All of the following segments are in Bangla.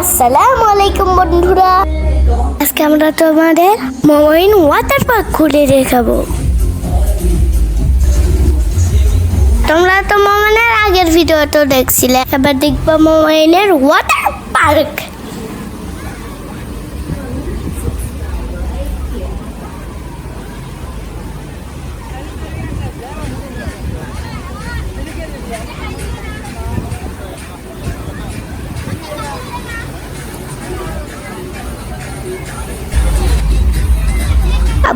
আসসালামু আলাইকুম বন্ধুরা। আজকে আমরা তোমাদের মোবাইল ওয়াটার পার্ক ঘুরে দেখাবো। তোমরা তো মোবাইলের আগের ভিডিও তো দেখছিলে। এবার দেখব মোবাইলের ওয়াটার পার্ক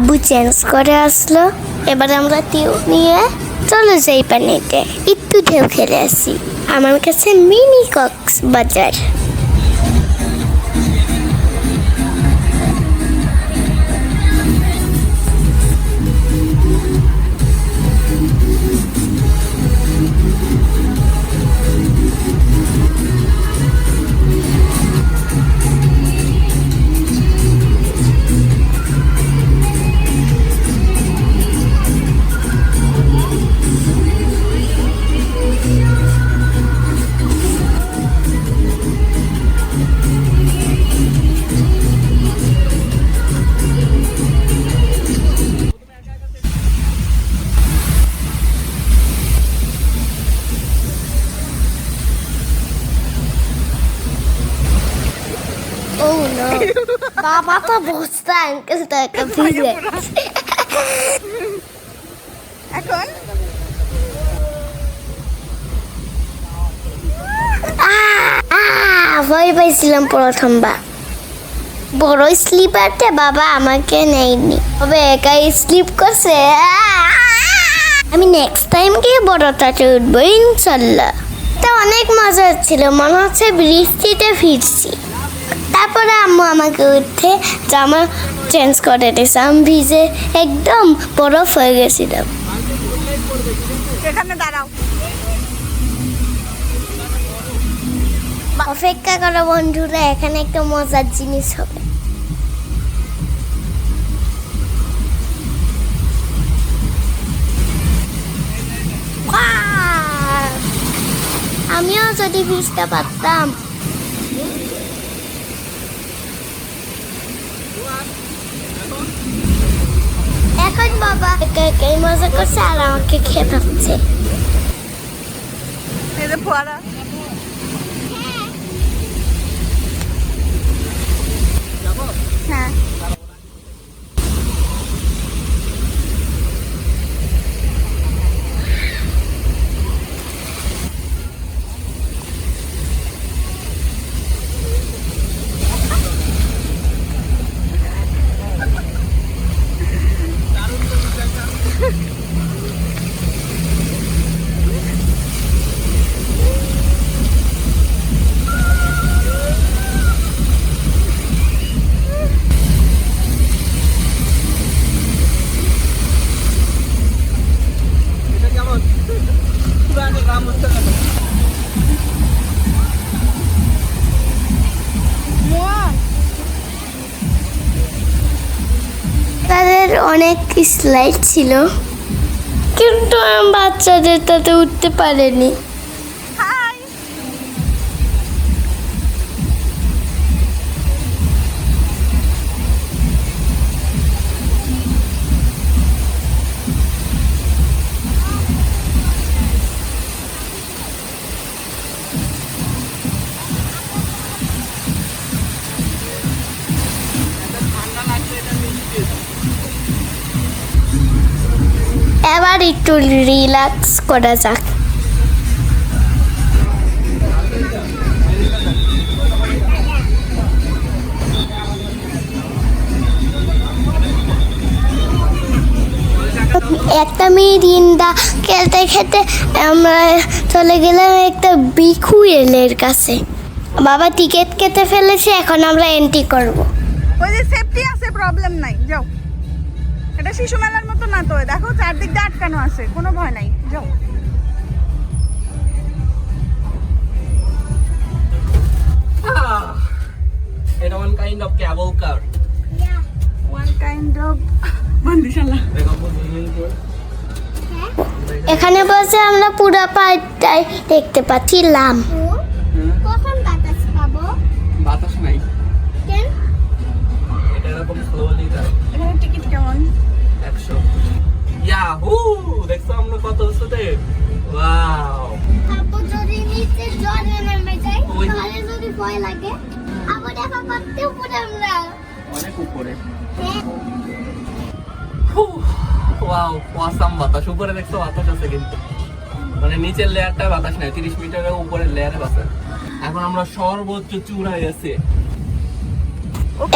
আব্বু চেঞ্জ করে আসলো। এবার আমরা টিউ নিয়ে চলে যাই পানিতে। একটু ঢেউ খেলে আসি। আমার কাছে মিনি কক্স বাজার। বাবা তো বসতা আঙ্কেল তাকে ভিজে এখন ভয় পাইছিলাম প্রথমবার। বড় স্লিপারতে বাবা আমাকে নেয়নি। তবে একাই স্লিপ করছে! আমি নেক্সট টাইম গিয়ে বড়টাতে উঠবো ইনশাল্লাহ। তা অনেক মজা ছিল মনে হচ্ছে বৃষ্টিতে ফিরছি তারপরে আম্মু আমাকে উঠে জামা চেঞ্জ করে দিয়েছে। আমি ভিজে একদম বরফ হয়ে গেছিলাম। এখানে দাঁড়াও। অপেক্ষা করো বন্ধুরা এখানে একটা মজার জিনিস হবে! আমিও যদি ভিজতে পারতাম। এখন বাবা একা মজা করছে আর আমাকে খেপাচ্ছে এই ফোয়ারা। হ্যাঁ। অনেক স্লাইড ছিল। কিন্তু বাচ্চাদের তাতে উঠতে পারেনি। এবার একটু রিল্যাক্স করা যাক। একটা মিরিন্দা খেলতে খেতে আমরা চলে গেলাম একটা বিখু এলের কাছে। বাবা টিকিট কেটে ফেলেছে, এখন আমরা এন্ট্রি করব। ওই যে সেফটি আছে প্রবলেম নাই, যাও। শিশু মেলার মতো না তো। দেখো চারদিক দিয়ে আটকানো আছে কোনো ভয় নাই। যাও। এখানে বসে আমরা পুরা পাড়টাই দেখতে পাচ্ছিলাম বাতাস পাবো? নাই। এটা এরকম স্লোলি যায় এখানে টিকিট কেমন? একশো। ইয়াহু দেখছ আমরা কত উঁচুতে? ওয়াও যদি নিচে লাগে উপরে আমরা। অনেক উপরে। হ্যাঁ। ওয়াও অসাম বাতাস। উপরে দেখছ বাতাস আছে কিন্তু। মানে নিচের লেয়ারটা বাতাস নাই তিরিশ মিটারের উপরের লেয়ারে বাতাস। এখন আমরা সর্বোচ্চ চূড়ায় আছে।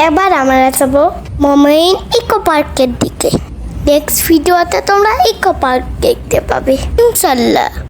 এবার আমরা যাব মোমেন ইকো পার্কের দিকে। নেক্সট ভিডিওতে তোমরা ইকো পার্ক দেখতে পাবে। ইনশাল্লাহ